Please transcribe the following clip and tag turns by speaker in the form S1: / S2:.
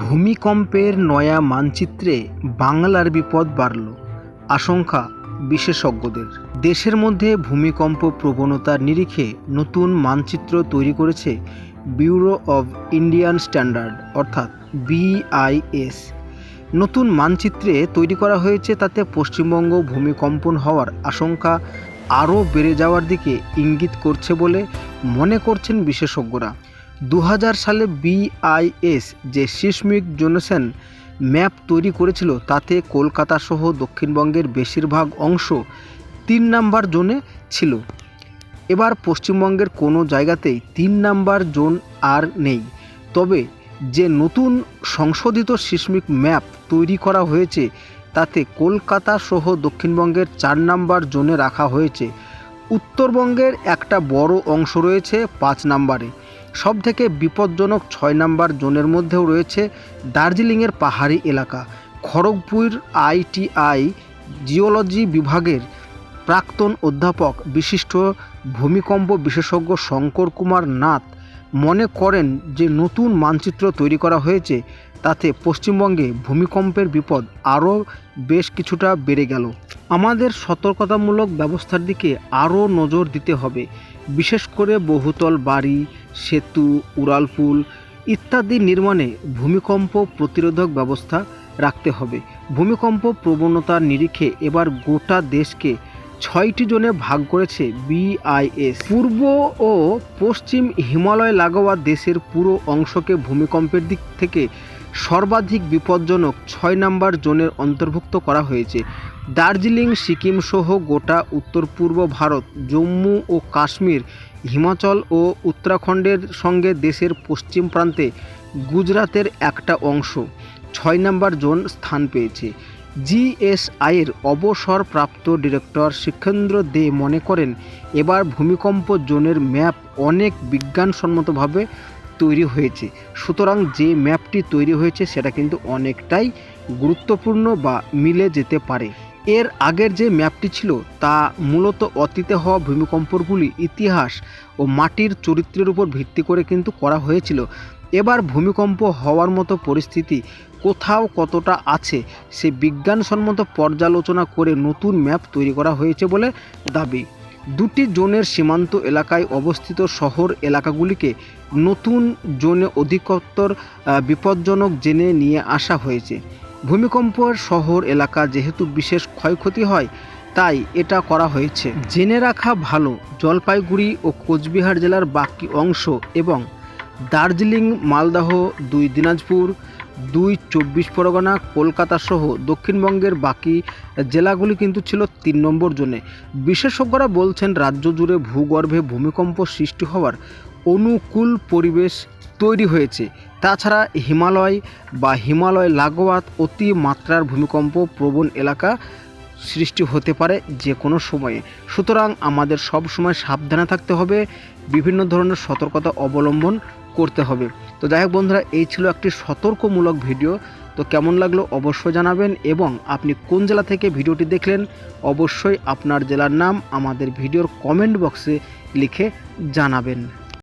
S1: ভূমিকম্পের নয়া মানচিত্রে বাংলার বিপদ বাড়ল, আশঙ্কা বিশেষজ্ঞদের। দেশের মধ্যে ভূমিকম্প প্রবণতার নিরিখে নতুন মানচিত্র তৈরি করেছে ব্যুরো অব ইন্ডিয়ান স্ট্যান্ডার্ড, অর্থাৎ বিআইএস। নতুন মানচিত্রে তৈরি করা হয়েছে তাতে পশ্চিমবঙ্গ ভূমিকম্পন হওয়ার আশঙ্কা আরও বেড়ে যাওয়ার দিকে ইঙ্গিত করছে বলে মনে করছেন বিশেষজ্ঞরা। দু হাজার সালে বিআইএস যে সিসমিক জোনেশন ম্যাপ তৈরি করেছিল, তাতে কলকাতা সহ দক্ষিণবঙ্গের বেশিরভাগ অংশ তিন নাম্বার জোনে ছিল। এবার পশ্চিমবঙ্গের কোনো জায়গাতেই তিন নাম্বার জোন আর নেই। তবে যে নতুন সংশোধিত সিসমিক ম্যাপ তৈরি করা হয়েছে, তাতে কলকাতা সহ দক্ষিণবঙ্গের চার নাম্বার জোনে রাখা হয়েছে। উত্তরবঙ্গের একটা বড় অংশ রয়েছে পাঁচ নাম্বারে। সবথেকে বিপজ্জনক ছয় নাম্বার জোনের মধ্যেও রয়েছে দার্জিলিংয়ের পাহাড়ি এলাকা। খড়গপুর আইটিআই জিওলজি বিভাগের প্রাক্তন অধ্যাপক বিশিষ্ট ভূমিকম্প বিশেষজ্ঞ শঙ্কর কুমার নাথ মনে করেন যে নতুন মানচিত্র তৈরি করা হয়েছে, তাতে পশ্চিমবঙ্গে ভূমিকম্পের বিপদ আরও বেশ কিছুটা বেড়ে গেল। আমাদের সতর্কতামূলক ব্যবস্থার দিকে আরও নজর দিতে হবে। বিশেষ করে বহুতল বাড়ি, সেতু উড়ালপুল ইত্যাদি নির্মাণে ভূমিকম্প প্রতিরোধক ব্যবস্থা রাখতে হবে। ভূমিকম্প প্রবণতার নিরিখে এবার গোটা দেশকে ছয়টি জোনে ভাগ করেছে বিআইএস পূর্ব ও পশ্চিম হিমালয় লাগোয়া দেশের পুরো অংশকে ভূমিকম্পের দিক থেকে সর্বাধিক বিপজ্জনক ছয় নম্বর জোনের অন্তর্ভুক্ত করা হয়েছে। দার্জিলিং, সিকিম সহ গোটা উত্তর পূর্ব ভারত, জম্মু ও কাশ্মীর, হিমাচল ও উত্তরাখণ্ডের সঙ্গে দেশের পশ্চিম প্রান্তে গুজরাতের একটা অংশ, ছয় নম্বর জোন স্থান পেয়েছে। জিএসআইয়ের অবসরপ্রাপ্ত ডিরেক্টর শিক্ষেন্দ্র দে মনে করেন, এবার ভূমিকম্প জোনের ম্যাপ অনেক বিজ্ঞানসম্মতভাবে তৈরি হয়েছে। সুতরাং যে ম্যাপটি তৈরি হয়েছে, সেটা কিন্তু অনেকটাই গুরুত্বপূর্ণ বা মিলে যেতে পারে। এর আগের যে ম্যাপটি ছিল, তা মূলত অতীতে হওয়া ভূমিকম্পগুলি ইতিহাস ও মাটির চরিত্রের উপর ভিত্তি করে কিন্তু করা হয়েছিল। এবার ভূমিকম্প হওয়ার মতো পরিস্থিতি কোথাও কতটা আছে, সে বিজ্ঞানসম্মত পর্যালোচনা করে নতুন ম্যাপ তৈরি করা হয়েছে বলে দাবি। দুটি জোনের সীমান্ত এলাকায় অবস্থিত শহর এলাকাগুলিকে নতুন জোনে অধিকতর বিপজ্জনক জেনে নিয়ে আসা হয়েছে। ভূমিকম্পের শহর এলাকা যেহেতু বিশেষ ক্ষয়ক্ষতি হয়, তাই এটা করা হয়েছে। জেনে রাখা ভালো, জলপাইগুড়ি ও কোচবিহার জেলার বাকি অংশ এবং দার্জিলিং, মালদহ, দুই দিনাজপুর, দুই চব্বিশ পরগনা, কলকাতা সহ দক্ষিণবঙ্গের বাকি জেলাগুলি কিন্তু ছিল তিন নম্বর জোনে। বিশেষজ্ঞরা বলছেন, রাজ্য জুড়ে ভূগর্ভে ভূমিকম্প সৃষ্টি হওয়ার অনুকূল পরিবেশ তৈরি হয়েছে। তাছাড়া হিমালয় বা হিমালয় লাগোয়াত অতি মাত্রার ভূমিকম্প প্রবণ এলাকা সৃষ্টি হতে পারে যে কোনো সময়ে। সুতরাং আমাদের সব সময় সাবধানে থাকতে হবে, বিভিন্ন ধরনের সতর্কতা অবলম্বন করতে হবে। তো যাই হোক বন্ধুরা, এই ছিল একটি সতর্কমূলক ভিডিও। তো কেমন লাগল অবশ্যই জানাবেন এবং আপনি কোন জেলা থেকে ভিডিওটি দেখলেন অবশ্যই আপনার জেলার নাম আমাদের ভিডিওর কমেন্ট বক্সে লিখে জানাবেন।